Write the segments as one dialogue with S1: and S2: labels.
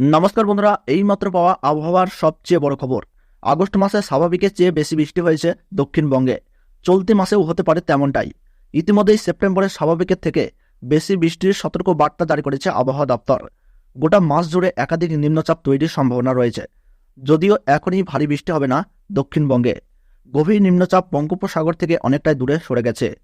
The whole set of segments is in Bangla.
S1: নমস্কার বন্ধুরা, এইমাত্র পাওয়া আবহাওয়ার সবচেয়ে বড় খবর। আগস্ট মাসে স্বাভাবিকের চেয়ে বেশি বৃষ্টি হয়েছে দক্ষিণবঙ্গে। চলতি মাসেও হতে পারে তেমনটাই। ইতিমধ্যেই সেপ্টেম্বরে স্বাভাবিকের থেকে বেশি বৃষ্টির সতর্ক বার্তা জারি করেছে আবহাওয়া দপ্তর। গোটা মাস জুড়ে একাধিক নিম্নচাপ তৈরির সম্ভাবনা রয়েছে। যদিও এখনই ভারী বৃষ্টি হবে না দক্ষিণবঙ্গে। গভীর নিম্নচাপ বঙ্গোপসাগর থেকে অনেকটাই দূরে সরে গেছে।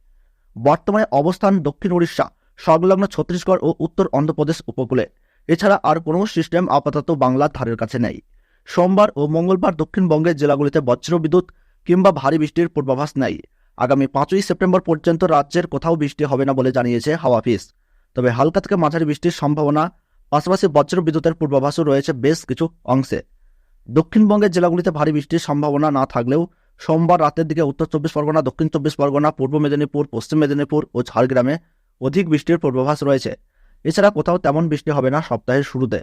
S1: বর্তমানে অবস্থান দক্ষিণ উড়িষ্যা সংলগ্ন ছত্তিশগড় ও উত্তর অন্ধ্রপ্রদেশ উপকূলে। এছাড়া আর কোনো সিস্টেম আপাতত বাংলার ধারের কাছে নেই। সোমবার ও মঙ্গলবার দক্ষিণবঙ্গের জেলাগুলিতে বজ্রবিদ্যুৎ কিংবা ভারী বৃষ্টির পূর্বাভাস নেই। আগামী পাঁচই সেপ্টেম্বর পর্যন্ত রাজ্যের কোথাও বৃষ্টি হবে না বলে জানিয়েছে হাওয়া অফিস। তবে হালকা থেকে মাঝারি বৃষ্টির সম্ভাবনা, পাশাপাশি বজ্রবিদ্যুতের পূর্বাভাসও রয়েছে বেশ কিছু অংশে। দক্ষিণবঙ্গের জেলাগুলিতে ভারী বৃষ্টির সম্ভাবনা না থাকলেও সোমবার রাতের দিকে উত্তর চব্বিশ পরগনা, দক্ষিণ চব্বিশ পরগনা, পূর্ব মেদিনীপুর, পশ্চিম মেদিনীপুর ও ঝাড়গ্রামে অধিক বৃষ্টির পূর্বাভাস রয়েছে। এছাড়া কোথাও তেমন বৃষ্টি হবে না সপ্তাহের শুরুতে।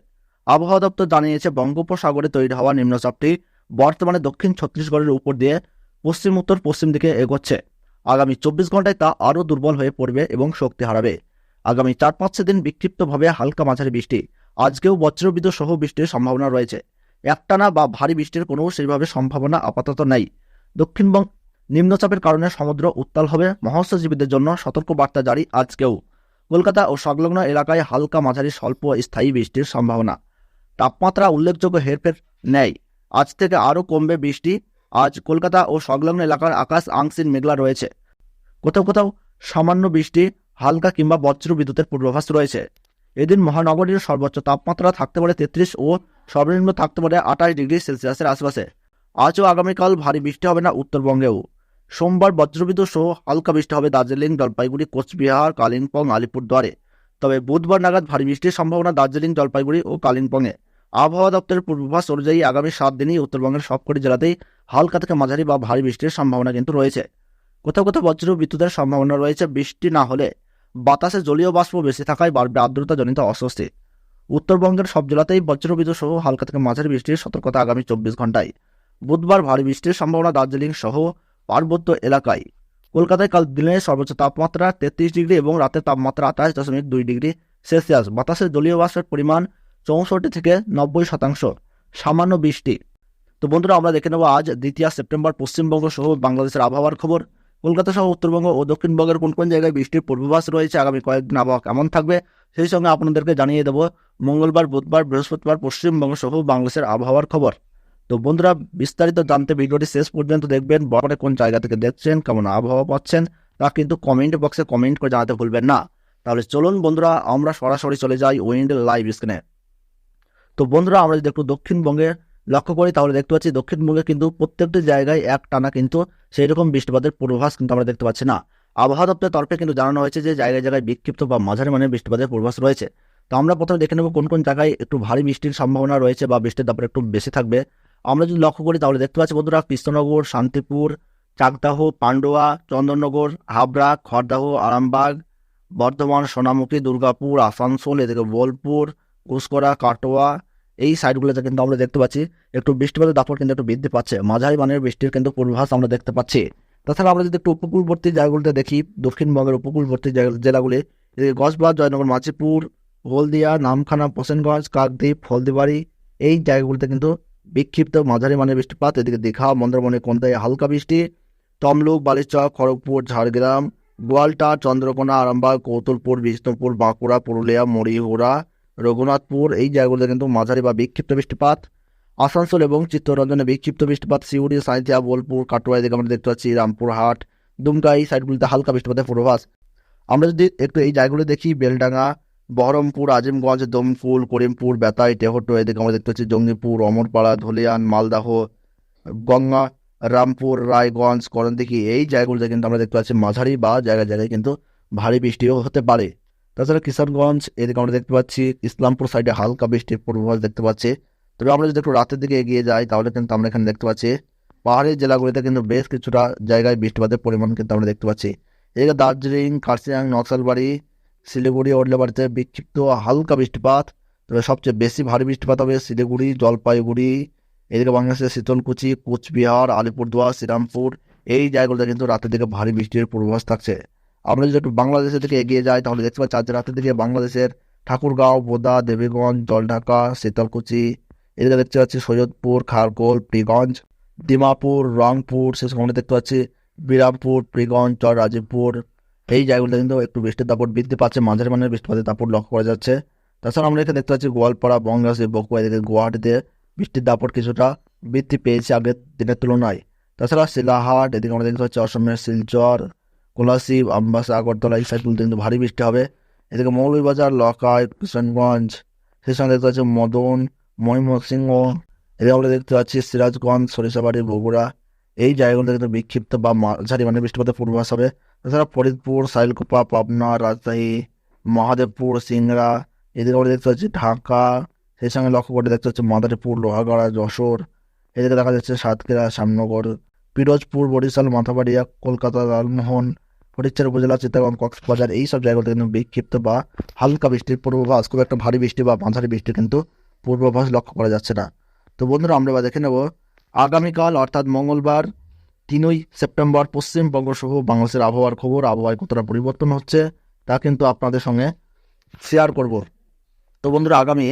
S1: আবহাওয়া দপ্তর জানিয়েছে, বঙ্গোপসাগরে তৈরি হওয়া নিম্নচাপটি বর্তমানে দক্ষিণ ছত্তিশগড়ের উপর দিয়ে পশ্চিম উত্তর পশ্চিম দিকে এগোচ্ছে। আগামী চব্বিশ ঘন্টায় তা আরও দুর্বল হয়ে পড়বে এবং শক্তি হারাবে। আগামী চার পাঁচ দিন বিক্ষিপ্তভাবে হালকা মাঝারি বৃষ্টি। আজকেও বজ্রবিদ্যুৎ সহ বৃষ্টির সম্ভাবনা রয়েছে। একটানা বা ভারী বৃষ্টির কোনো সেইভাবে সম্ভাবনা আপাতত নেই। দক্ষিণবঙ্গ নিম্নচাপের কারণে সমুদ্র উত্তাল হবে। মৎস্যজীবীদের জন্য সতর্ক বার্তা জারি আজকেও। কলকাতা ও সংলগ্ন এলাকায় হালকা মাঝারি স্বল্প স্থায়ী বৃষ্টির সম্ভাবনা। তাপমাত্রা উল্লেখযোগ্য হেরফের নেয়। আজ থেকে আরও কমবে বৃষ্টি। আজ কলকাতা ও সংলগ্ন এলাকার আকাশ আংশিক মেঘলা রয়েছে। কোথাও কোথাও সামান্য বৃষ্টি, হালকা কিংবা বজ্র বিদ্যুতের পূর্বাভাস রয়েছে। এদিন মহানগরীর সর্বোচ্চ তাপমাত্রা থাকতে পারে তেত্রিশ ও সর্বনিম্ন থাকতে পারে আঠাশ ডিগ্রি সেলসিয়াসের আশেপাশে। আজও আগামীকাল ভারী বৃষ্টি হবে না উত্তরবঙ্গেও। সোমবার বজ্রবিদ্যুৎ সহ হালকা বৃষ্টি হবে দার্জিলিং, জলপাইগুড়ি, কোচবিহার, কালিম্পং, আলিপুরদুয়ারে। তবে বুধবার নাগাদ ভারী বৃষ্টির সম্ভাবনা দার্জিলিং, জলপাইগুড়ি ও কালিম্পংয়ে। আবহাওয়া দপ্তরের পূর্বাভাস অনুযায়ী আগামী সাত দিনই উত্তরবঙ্গের সবকটি জেলাতেই হালকা থেকে মাঝারি বা ভারী বৃষ্টির সম্ভাবনা কিন্তু রয়েছে। কোথাও কোথাও বজ্র বিদ্যুতের সম্ভাবনা রয়েছে। বৃষ্টি না হলে বাতাসে জলীয় বাষ্প বেশি থাকায় বাড়বে আর্দ্রতাজনিত অস্বস্তি। উত্তরবঙ্গের সব জেলাতেই বজ্রবিদ্যুৎ সহ হালকা থেকে মাঝারি বৃষ্টির সতর্কতা আগামী চব্বিশ ঘন্টায় বুধবার ভারী বৃষ্টির সম্ভাবনা দার্জিলিং সহ পার্বত্য এলাকায়। কলকাতায় কাল দিনের সর্বোচ্চ তাপমাত্রা তেত্রিশ ডিগ্রি এবং রাতের তাপমাত্রা আঠাশ দশমিক দুই ডিগ্রি সেলসিয়াস। বাতাসের জলীয় বাষ্পের পরিমাণ চৌষট্টি থেকে নব্বই শতাংশ, সামান্য বৃষ্টি। তো বন্ধুরা, আমরা দেখে নেব আজ দ্বিতীয় সেপ্টেম্বর পশ্চিমবঙ্গ সহ বাংলাদেশের আবহাওয়ার খবর। কলকাতা সহ উত্তরবঙ্গ ও দক্ষিণবঙ্গের কোন কোন জায়গায় বৃষ্টির পূর্বাভাস রয়েছে, আগামী কয়েকদিন আবহাওয়া কেমন থাকবে, সেই সঙ্গে আপনাদেরকে জানিয়ে দেবো মঙ্গলবার, বুধবার, বৃহস্পতিবার পশ্চিমবঙ্গ সহ বাংলাদেশের আবহাওয়ার খবর। তো বন্ধুরা, বিস্তারিত জানতে ভিডিওটি শেষ পর্যন্ত দেখবেন। বর্তমানে কোন জায়গা থেকে দেখছেন, কেমন আবহাওয়া পাচ্ছেন, তা কিন্তু কমেন্ট বক্সে কমেন্ট করে জানাতে ভুলবেন না। তাহলে চলুন বন্ধুরা, আমরা সরাসরি চলে যাই উইন্ড লাইভ স্ক্রিনে তো বন্ধুরা, আমরা যদি একটু দক্ষিণবঙ্গে লক্ষ্য করি, তাহলে দেখতে পাচ্ছি দক্ষিণবঙ্গে কিন্তু প্রত্যেকটি জায়গায় এক টানা কিন্তু সেই রকম বৃষ্টিপাতের পূর্বাভাস কিন্তু আমরা দেখতে পাচ্ছি না। আবহাওয়া দপ্তরের তরফে কিন্তু জানানো হয়েছে যে, জায়গায় জায়গায় বিক্ষিপ্ত বা মাঝারি মানের বৃষ্টিপাতের পূর্বাভাস রয়েছে। তো আমরা প্রথমে দেখে নেব কোন কোন জায়গায় একটু ভারী বৃষ্টির সম্ভাবনা রয়েছে বা বৃষ্টির দাপট একটু বেশি থাকবে। আমরা যদি লক্ষ্য করি, তাহলে দেখতে পাচ্ছি বন্ধুরা, কৃষ্ণনগর, শান্তিপুর, চাকদাহ, পান্ডুয়া, চন্দননগর, হাবড়া, খড়দাহ, আরামবাগ, বর্ধমান, সোনামুখী, দুর্গাপুর, আসানসোল, এদিকে বোলপুর ঘুসকরা কাটোয়া, এই সাইডগুলোতে কিন্তু আমরা দেখতে পাচ্ছি, একটু বৃষ্টিপাতের দাপট কিন্তু একটু বৃদ্ধি পাচ্ছে। মাঝারি মানের বৃষ্টির কিন্তু পূর্বাভাস আমরা দেখতে পাচ্ছি। তাছাড়া আমরা যদি একটু উপকূলবর্তী জায়গাগুলিতে দেখি, দক্ষিণবঙ্গের উপকূলবর্তী জেলাগুলি, এদিকে গজবাজ জয়নগর, মাঝিপুর, হলদিয়া, নামখানা, হোসেনগঞ্জ, কাকদ্বীপ, হলদিবাড়ি, এই জায়গাগুলিতে কিন্তু বিক্ষিপ্ত মাঝারি মানের বৃষ্টিপাত, এদিকে দীঘা, মন্দারমণি কোনটায় হালকা বৃষ্টি, তমলুক, বালিচক, খড়গপুর, ঝাড়গ্রাম, গোয়ালটা, চন্দ্রকোনা, আরামবাগ, কৌতুলপুর, বিষ্ণুপুর, বাঁকুড়া, পুরুলিয়া মরিহুরা রঘুনাথপুর, এই জায়গাগুলোতে কিন্তু মাঝারি বা বিক্ষিপ্ত বৃষ্টিপাত। আসানসোল এবং চিত্তরঞ্জনে বিক্ষিপ্ত বৃষ্টিপাত, সিউড়ি, সাঁইথিয়া, বোলপুর, কাটোয়া, এদিকে আমরা দেখতে পাচ্ছি রামপুরহাট, দুমকা, এই সাইডগুলিতে হালকা বৃষ্টিপাতের পূর্বাভাস। আমরা যদি একটু এই জায়গাগুলো দেখি, বেলডাঙ্গা বহরমপুর, আজিমগঞ্জ দমফুল করিমপুর, বেতাই টেহটো এদিকে আমরা দেখতে পাচ্ছি জঙ্গিপুর, অমরপাড়া, ধলিয়ান, মালদাহ, গঙ্গা, রামপুর, রায়গঞ্জ, করণদিঘি, এই জায়গাগুলোতে কিন্তু আমরা দেখতে পাচ্ছি মাঝারি বা জায়গায় জায়গায় কিন্তু ভারী বৃষ্টিও হতে পারে। তাছাড়া কিশোরগঞ্জ এদিকে আমরা দেখতে পাচ্ছি ইসলামপুর সাইডে হালকা বৃষ্টির পূর্বাভাস দেখতে পাচ্ছি। তবে আমরা যদি একটু রাতের দিকে এগিয়ে যাই, তাহলে কিন্তু আমরা এখানে দেখতে পাচ্ছি পাহাড়ি জেলাগুলিতে কিন্তু বেশ কিছুটা জায়গায় বৃষ্টিপাতের পরিমাণ কিন্তু আমরা দেখতে পাচ্ছি। এদিকে দার্জিলিং কার্সিয়াং নকশালবাড়ি শিলিগুড়ি ওডলেবাড়িতে বিক্ষিপ্ত হালকা বৃষ্টিপাত, তবে সবচেয়ে বেশি ভারী বৃষ্টিপাত হবে শিলিগুড়ি, জলপাইগুড়ি, এদিকে বাংলাদেশের শীতলকুচি, কোচবিহার, আলিপুরদুয়ার, শ্রীরামপুর, এই জায়গাগুলোতে কিন্তু রাতের দিকে ভারী বৃষ্টির পূর্বাভাস থাকছে। আমরা যদি একটু বাংলাদেশের দিকে এগিয়ে যাই, তাহলে দেখতে পাচ্ছি, আজ রাতের দিকে বাংলাদেশের ঠাকুরগাঁও, বোদা, দেবীগঞ্জ, জলঢাকা, শীতলকুচি, এদিকে দেখতে পাচ্ছি সৈয়দপুর, খারগোল, প্রিগঞ্জ, ডিমাপুর, রংপুর সে সময় দেখতে পাচ্ছি বিরামপুর, প্রিগঞ্জ চর রাজীবপুর এই জায়গাগুলোতে কিন্তু একটু বৃষ্টির দাপট বৃদ্ধি পাচ্ছে, মাঝারি মানের বৃষ্টিপাতের দাপট লক্ষ্য করা যাচ্ছে। তাছাড়া আমরা এখানে দেখতে পাচ্ছি গোয়ালপাড়া বঙ্গাসী বকুয়া এদিকে গুয়াহাটিতে বৃষ্টির দাপট কিছুটা বৃদ্ধি পেয়েছে আগের দিনের তুলনায়। তাছাড়া শিলাহাট, এদিকে আমরা দেখতে পাচ্ছি অসমের শিলচর কোলাশিব আমবাসা, আগরতলা এই সাইডগুলোতে কিন্তু ভারী বৃষ্টি হবে। এদিকে মৌলভীবাজার লকাই কিষানগঞ্জ, সেই সঙ্গে দেখতে পাচ্ছি মদন, ময়মনসিংহ, এদিকে আমরা দেখতে পাচ্ছি সিরাজগঞ্জ, সরিষাবাড়ি, বগুড়া এই জায়গাগুলোতে কিন্তু বিক্ষিপ্ত বা মাঝারি মানে বৃষ্টিপাতের পূর্বাভাস হবে। তাছাড়া ফরিদপুর, সাইলকুপা, পাবনা, রাজশাহী, মহাদেবপুর, সিংড়া, এদিকে আমরা দেখতে পাচ্ছি ঢাকা, সেই সঙ্গে লক্ষ্য করে দেখতে পাচ্ছি মাদারীপুর, লোহাগড়া, যশোর। এদিকে দেখা যাচ্ছে সাতক্ষীরা শ্যামনগর পিরোজপুর, বরিশাল, মাথাবাড়িয়া, কলকাতা, লালমোহন ফটিকচার উপজেলা চিত্তাগঞ্জ কক্সবাজার, এই সব জায়গাতে কিন্তু বিক্ষিপ্ত বা হালকা বৃষ্টির পূর্বাভাস, খুব একটা ভারী বৃষ্টি বা মাঝারি বৃষ্টি কিন্তু পূর্বাভাস লক্ষ্য করা যাচ্ছে না। তো বন্ধুরা, আমরা দেখে নেব আগামীকাল, অর্থাৎ মঙ্গলবার, তিনই সেপ্টেম্বর পশ্চিমবঙ্গ সহ বাংলাদেশের আবহাওয়ার খবর, আবহাওয়ায় কতটা পরিবর্তন হচ্ছে, তা কিন্তু আপনাদের সঙ্গে শেয়ার করব। তো বন্ধুরা, আগামী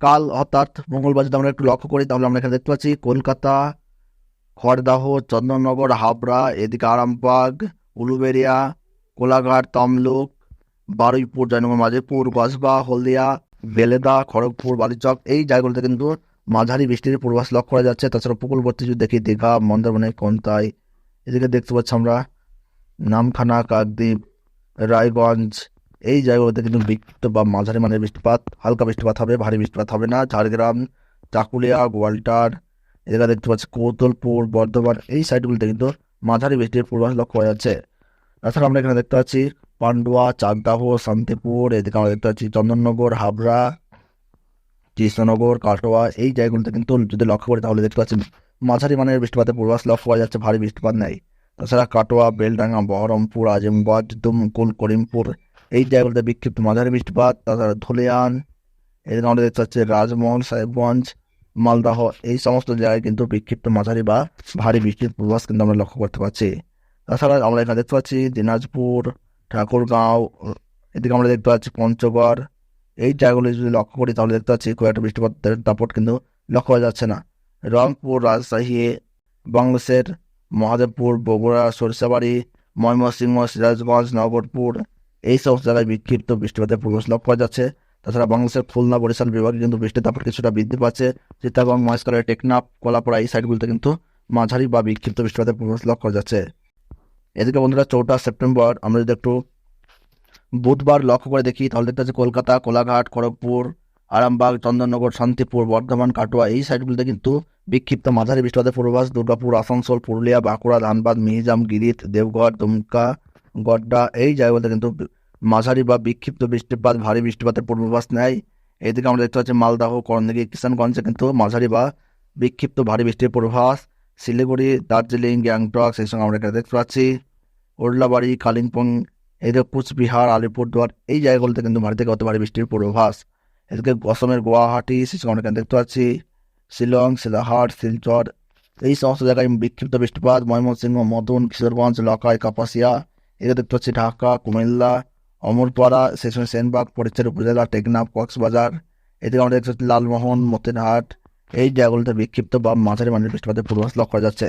S1: কাল, অর্থাৎ মঙ্গলবার, যদি আমরা একটু লক্ষ্য করি, তাহলে আমরা এখানে দেখতে পাচ্ছি কলকাতা, খড়দাহ, চন্দননগর, হাবড়া, এদিকে আরামবাগ উলুবেরিয়া কোলাঘাট, তমলুক, বারুইপুর, জয়নগর মাঝেপুর কসবা, হলদিয়া, বেলেদা, খড়গপুর, বালিচক, এই জায়গাগুলোতে কিন্তু মাঝারি বৃষ্টির পূর্বাস লক্ষ্য করা যাচ্ছে। তাছাড়া উপকূলবর্তী যদি দেখি, দীঘা, মন্দারমণি, কোনতাই, এদিকে দেখতে পাচ্ছি আমরা নামখানা, কাকদ্বীপ, রায়গঞ্জ, এই জায়গাগুলোতে কিন্তু বিক্ষিপ্ত বা মাঝারি মানের বৃষ্টিপাত, হালকা বৃষ্টিপাত হবে, ভারী বৃষ্টিপাত হবে না। ঝাড়গ্রাম, চাকুলিয়া, গোয়ালটার, এদিকে দেখতে পাচ্ছি কৌতলপুর, বর্ধমান, এই সাইডগুলোতে কিন্তু মাঝারি বৃষ্টির পূর্বাস লক্ষ্য করা যাচ্ছে। তাছাড়া আমরা এখানে দেখতে পাচ্ছি পান্ডুয়া, চাকদাহ, শান্তিপুর, এদিকে আমরা দেখতে পাচ্ছি চন্দননগর, হাবড়া কৃষ্ণনগর, কাটোয়া, এই জায়গাগুলোতে কিন্তু যদি লক্ষ্য করি তাহলে দেখতে পাচ্ছি মাঝারি মানের বৃষ্টিপাতের পূর্বাভাস লক্ষ্য করা যাচ্ছে, ভারী বৃষ্টিপাত নেই। তাছাড়া কাটোয়া, বেলডাঙ্গা, বহরমপুর আজিমগঞ্জ দুমকুল করিমপুর এই জায়গাগুলোতে বিক্ষিপ্ত মাঝারি বৃষ্টিপাত। তাছাড়া ধুলিয়ান এদিকে আমরা দেখতে পাচ্ছি রাজমহল, সাহেবগঞ্জ, মালদাহ এই সমস্ত জায়গায় কিন্তু বিক্ষিপ্ত মাঝারি বা ভারী বৃষ্টির পূর্বাভাস কিন্তু আমরা লক্ষ্য করতে পারছি তাছাড়া আমরা এখানে দেখতে পাচ্ছি দিনাজপুর, ঠাকুরগাঁও, এদিকে আমরা দেখতে পাচ্ছি পঞ্চগড় এই জায়গাগুলো যদি লক্ষ্য করি, তাহলে দেখতে পাচ্ছি খুব একটা বৃষ্টিপাতের দাপট কিন্তু লক্ষ্য করা যাচ্ছে না। রংপুর, রাজশাহী, বাংলাদেশের মহাদেবপুর বগুড়া, সরিষাবাড়ি, ময়মনসিংহ, সিরাজগঞ্জ, নগরপুর এই সব জায়গায় বিক্ষিপ্ত বৃষ্টিপাতের পূর্বাভাস লক্ষ্য করা যাচ্ছে। তাছাড়া বাংলাদেশের খুলনা, বরিশাল বিভাগে কিন্তু বৃষ্টির দাপট কিছুটা বৃদ্ধি পাচ্ছে। চিত্তাগঞ্জ মহেশখালের টেকনাফ কলাপাড়া এই সাইডগুলিতে কিন্তু মাঝারি বা বিক্ষিপ্ত বৃষ্টিপাতের পূর্বাভাস লক্ষ্য করা যাচ্ছে। এদিকে বন্ধুরা, চৌঠা সেপ্টেম্বর, আমরা যদি একটু বুধবার লক্ষ্য করে দেখি তাহলে দেখতে পাচ্ছি কলকাতা, কোলাঘাট, খড়গপুর, আরামবাগ, চন্দননগর, শান্তিপুর, বর্ধমান, কাটোয়া, এই সাইডগুলোতে কিন্তু বিক্ষিপ্ত মাঝারি বৃষ্টিপাতের পূর্বাস দুর্গাপুর, আসানসোল, পুরুলিয়া, বাঁকুড়া, ধানবাদ, মিহিজাম, গিরিত, দেবগড়, দুমকা, গড্ডা, এই জায়গাগুলোতে কিন্তু মাঝারি বা বিক্ষিপ্ত বৃষ্টিপাত, ভারী বৃষ্টিপাতের পূর্বাভাস নেয়। এদিকে আমরা দেখতে পাচ্ছি মালদাহ, করণদিঘি, কিষানগঞ্জে কিন্তু মাঝারি বা বিক্ষিপ্ত ভারী বৃষ্টির পূর্বাভাস। শিলিগুড়ি, দার্জিলিং, গ্যাংটক, সেই সঙ্গে আমরা এখানে দেখতে পাচ্ছি। ওরলাবাড়ি কালিম্পং এদিকে কুচবিহার, আলিপুরদুয়ার, এই জায়গাগুলোতে কিন্তু ভারী থেকে অত ভারী বৃষ্টির পূর্বাভাস। এদিকে অসমের গুয়াহাটি আমরা দেখতে পাচ্ছি। শিলং, শিলাহাট, শিলচর, এই সমস্ত জায়গায় বিক্ষিপ্ত বৃষ্টিপাত, ময়মনসিংহ, মদন, কিশোরগঞ্জ লকাই কাপাসিয়া, এদিকে দেখতে পাচ্ছি ঢাকা, কুমিল্লা, অমরপাড়া সঙ্গে সেনবাগ পরিচয় উপজেলা, টেকনাফ, কক্সবাজার, এদিকে আমরা দেখতে পাচ্ছি লালমোহন, মতিনহাট, এই জায়গাগুলোতে বিক্ষিপ্ত বা মাঝারি মানের বৃষ্টিপাতের পূর্বাভাস লক্ষ্য করা যাচ্ছে।